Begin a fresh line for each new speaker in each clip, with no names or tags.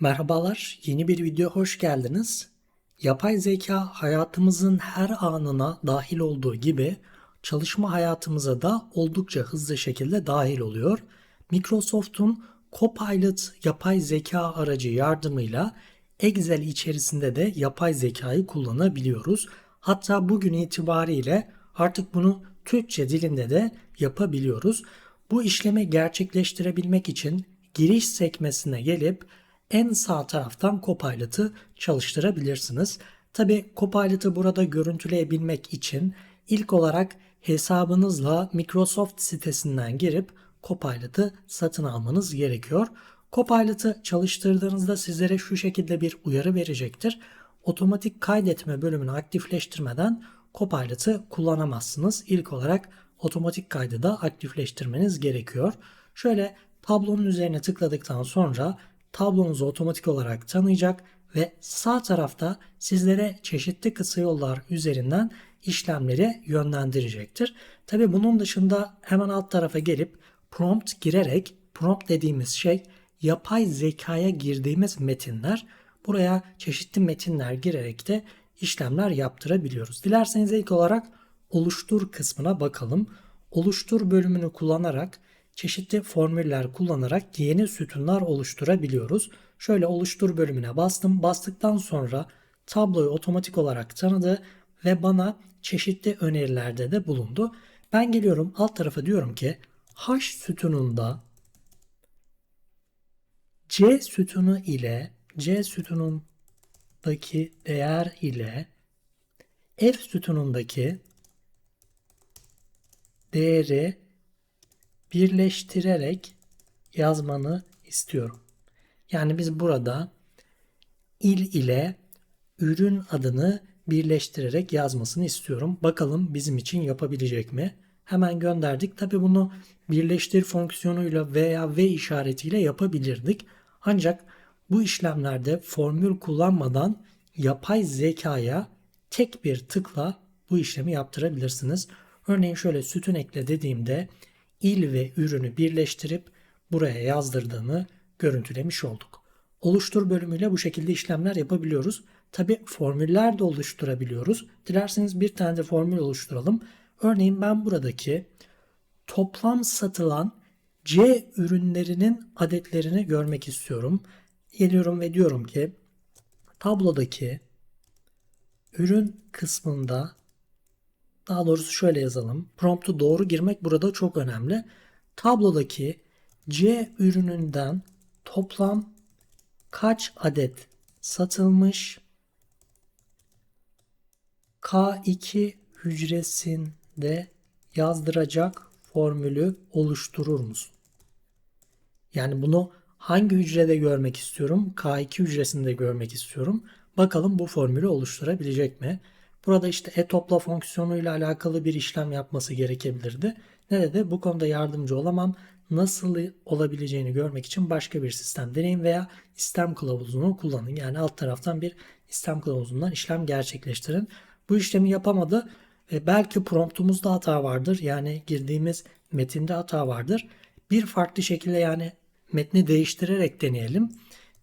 Merhabalar, yeni bir video hoş geldiniz. Yapay zeka hayatımızın her anına dahil olduğu gibi çalışma hayatımıza da oldukça hızlı şekilde dahil oluyor. Microsoft'un Copilot yapay zeka aracı yardımıyla Excel içerisinde de yapay zekayı kullanabiliyoruz. Hatta bugün itibariyle artık bunu Türkçe dilinde de yapabiliyoruz. Bu işlemi gerçekleştirebilmek için giriş sekmesine gelip en sağ taraftan Copilot'ı çalıştırabilirsiniz. Tabi Copilot'ı burada görüntüleyebilmek için ilk olarak hesabınızla Microsoft sitesinden girip Copilot'ı satın almanız gerekiyor. Copilot'ı çalıştırdığınızda sizlere şu şekilde bir uyarı verecektir. Otomatik kaydetme bölümünü aktifleştirmeden Copilot'ı kullanamazsınız. İlk olarak otomatik kaydı da aktifleştirmeniz gerekiyor. Şöyle tablonun üzerine tıkladıktan sonra tablonuzu otomatik olarak tanıyacak ve sağ tarafta sizlere çeşitli kısa yollar üzerinden işlemleri yönlendirecektir. Tabi bunun dışında hemen alt tarafa gelip prompt girerek prompt dediğimiz şey yapay zekaya girdiğimiz metinler. Buraya çeşitli metinler girerek de işlemler yaptırabiliyoruz. Dilerseniz ilk olarak oluştur kısmına bakalım. Oluştur bölümünü kullanarak çeşitli formüller kullanarak yeni sütunlar oluşturabiliyoruz. Şöyle oluştur bölümüne bastım. Bastıktan sonra tabloyu otomatik olarak tanıdı ve bana çeşitli önerilerde de bulundu. Ben geliyorum alt tarafa diyorum ki H sütununda C sütunu ile C sütunundaki değer ile F sütunundaki değeri birleştirerek yazmanı istiyorum. Yani biz burada il ile ürün adını birleştirerek yazmasını istiyorum. Bakalım bizim için yapabilecek mi? Hemen gönderdik. Tabi bunu birleştir fonksiyonuyla veya ve işaretiyle yapabilirdik. Ancak bu işlemlerde formül kullanmadan yapay zekaya tek bir tıkla bu işlemi yaptırabilirsiniz. Örneğin şöyle sütun ekle dediğimde il ve ürünü birleştirip buraya yazdırdığını görüntülemiş olduk. Oluştur bölümüyle bu şekilde işlemler yapabiliyoruz. Tabi formüller de oluşturabiliyoruz. Dilerseniz bir tane de formül oluşturalım. Örneğin ben buradaki toplam satılan C ürünlerinin adetlerini görmek istiyorum. Geliyorum ve diyorum ki tablodaki ürün kısmında daha doğrusu şöyle yazalım. Promptu doğru girmek burada çok önemli. Tablodaki C ürününden toplam kaç adet satılmış K2 hücresinde yazdıracak formülü oluşturur musun? Yani bunu hangi hücrede görmek istiyorum? K2 hücresinde görmek istiyorum. Bakalım bu formülü oluşturabilecek mi? Burada işte e-topla fonksiyonuyla alakalı bir işlem yapması gerekebilirdi. Ne dedi? Bu konuda yardımcı olamam. Nasıl olabileceğini görmek için başka bir sistem deneyin veya istem kılavuzunu kullanın. Yani alt taraftan bir istem kılavuzundan işlem gerçekleştirin. Bu işlemi yapamadı. ve belki promptumuzda hata vardır. Yani girdiğimiz metinde hata vardır. Bir farklı şekilde yani metni değiştirerek deneyelim.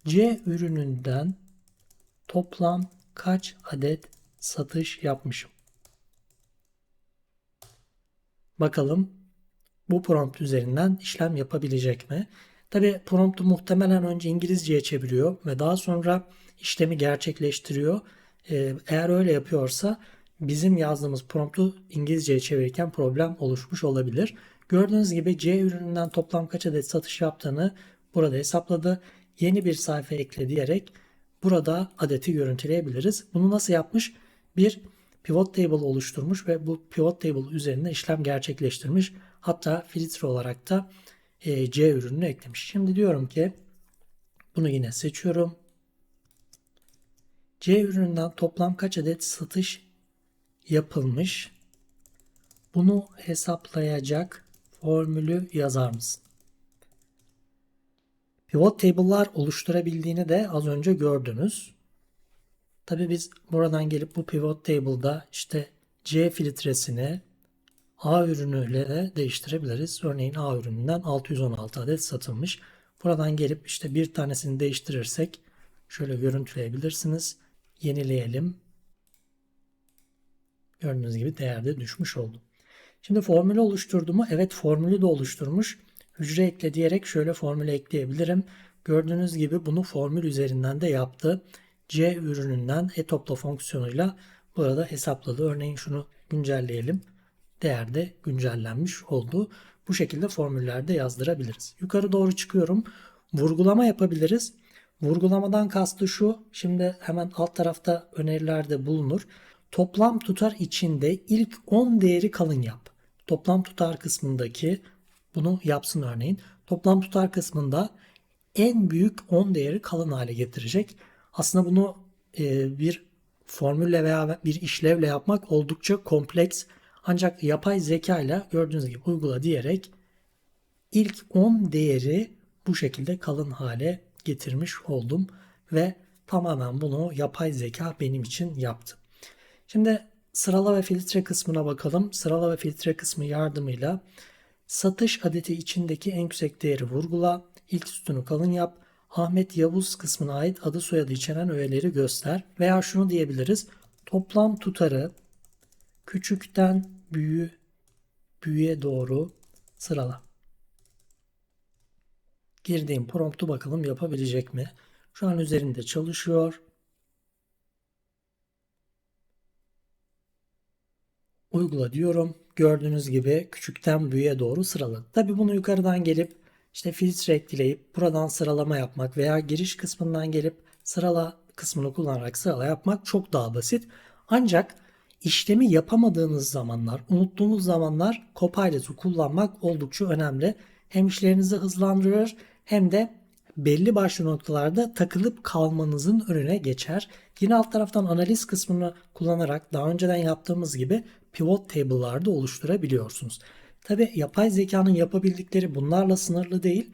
C ürününden toplam kaç adet satış yapmışım. Bakalım bu prompt üzerinden işlem yapabilecek mi? Tabi promptu muhtemelen önce İngilizceye çeviriyor ve daha sonra işlemi gerçekleştiriyor. Ee, eğer öyle yapıyorsa bizim yazdığımız promptu İngilizceye çevirirken problem oluşmuş olabilir. Gördüğünüz gibi C ürününden toplam kaç adet satış yaptığını burada hesapladı. Yeni bir sayfa ekle diyerek burada adeti görüntüleyebiliriz. Bunu nasıl yapmış? Bir pivot table oluşturmuş ve bu pivot table üzerinde işlem gerçekleştirmiş. Hatta filtre olarak da e, C ürününü eklemiş. Şimdi diyorum ki bunu yine seçiyorum. C ürününden toplam kaç adet satış yapılmış? Bunu hesaplayacak formülü yazar mısın? Pivot table'lar oluşturabildiğini de az önce gördünüz. Tabi biz buradan gelip bu pivot table'da işte C filtresini A ürünüyle de değiştirebiliriz. Örneğin A ürününden 616 adet satılmış. Buradan gelip işte bir tanesini değiştirirsek şöyle görüntüleyebilirsiniz. Yenileyelim. Gördüğünüz gibi değerde düşmüş oldu. Şimdi formülü oluşturdu mu? Evet formülü de oluşturmuş. Hücre ekle diyerek şöyle formülü ekleyebilirim. Gördüğünüz gibi bunu formül üzerinden de yaptı. C ürününden e-topla fonksiyonuyla burada hesapladı. Örneğin şunu güncelleyelim. Değer de güncellenmiş oldu. Bu şekilde formüllerde yazdırabiliriz. Yukarı doğru çıkıyorum. Vurgulama yapabiliriz. Vurgulamadan kastı şu. Şimdi hemen alt tarafta önerilerde bulunur. Toplam tutar içinde ilk 10 değeri kalın yap. Toplam tutar kısmındaki bunu yapsın örneğin. Toplam tutar kısmında en büyük 10 değeri kalın hale getirecek. Aslında bunu e, bir formülle veya bir işlevle yapmak oldukça kompleks. Ancak yapay zeka ile gördüğünüz gibi uygula diyerek ilk 10 değeri bu şekilde kalın hale getirmiş oldum ve tamamen bunu yapay zeka benim için yaptı. Şimdi sırala ve filtre kısmına bakalım. Sırala ve filtre kısmı yardımıyla satış adeti içindeki en yüksek değeri vurgula, ilk sütunu kalın yap, Ahmet Yavuz kısmına ait adı soyadı içeren öğeleri göster veya şunu diyebiliriz. Toplam tutarı küçükten büyü büyüğe doğru sırala. Girdiğim promptu bakalım yapabilecek mi? Şu an üzerinde çalışıyor. Uygula diyorum. Gördüğünüz gibi küçükten büyüğe doğru sıraladı. Tabi bunu yukarıdan gelip işte filtre ekleyip buradan sıralama yapmak veya giriş kısmından gelip sırala kısmını kullanarak sırala yapmak çok daha basit. Ancak işlemi yapamadığınız zamanlar, unuttuğunuz zamanlar Copilot'u kullanmak oldukça önemli. Hem işlerinizi hızlandırır hem de belli başlı noktalarda takılıp kalmanızın önüne geçer. Yine alt taraftan analiz kısmını kullanarak daha önceden yaptığımız gibi pivot table'larda oluşturabiliyorsunuz. Tabi yapay zekanın yapabildikleri bunlarla sınırlı değil.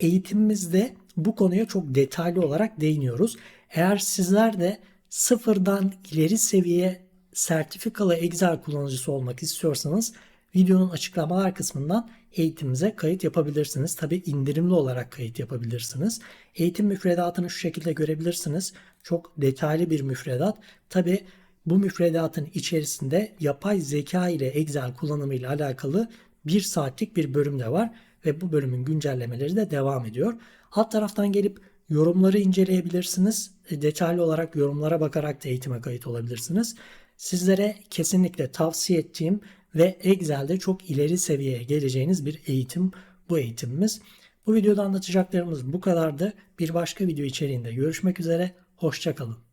Eğitimimizde bu konuya çok detaylı olarak değiniyoruz. Eğer sizler de sıfırdan ileri seviye sertifikalı Excel kullanıcısı olmak istiyorsanız videonun açıklamalar kısmından eğitimimize kayıt yapabilirsiniz. Tabi indirimli olarak kayıt yapabilirsiniz. Eğitim müfredatını şu şekilde görebilirsiniz. Çok detaylı bir müfredat. Tabi bu müfredatın içerisinde yapay zeka ile Excel kullanımı ile alakalı bir saatlik bir bölüm de var ve bu bölümün güncellemeleri de devam ediyor. Alt taraftan gelip yorumları inceleyebilirsiniz. E, detaylı olarak yorumlara bakarak da eğitime kayıt olabilirsiniz. Sizlere kesinlikle tavsiye ettiğim ve Excel'de çok ileri seviyeye geleceğiniz bir eğitim bu eğitimimiz. Bu videoda anlatacaklarımız bu kadardı. Bir başka video içeriğinde görüşmek üzere. Hoşçakalın.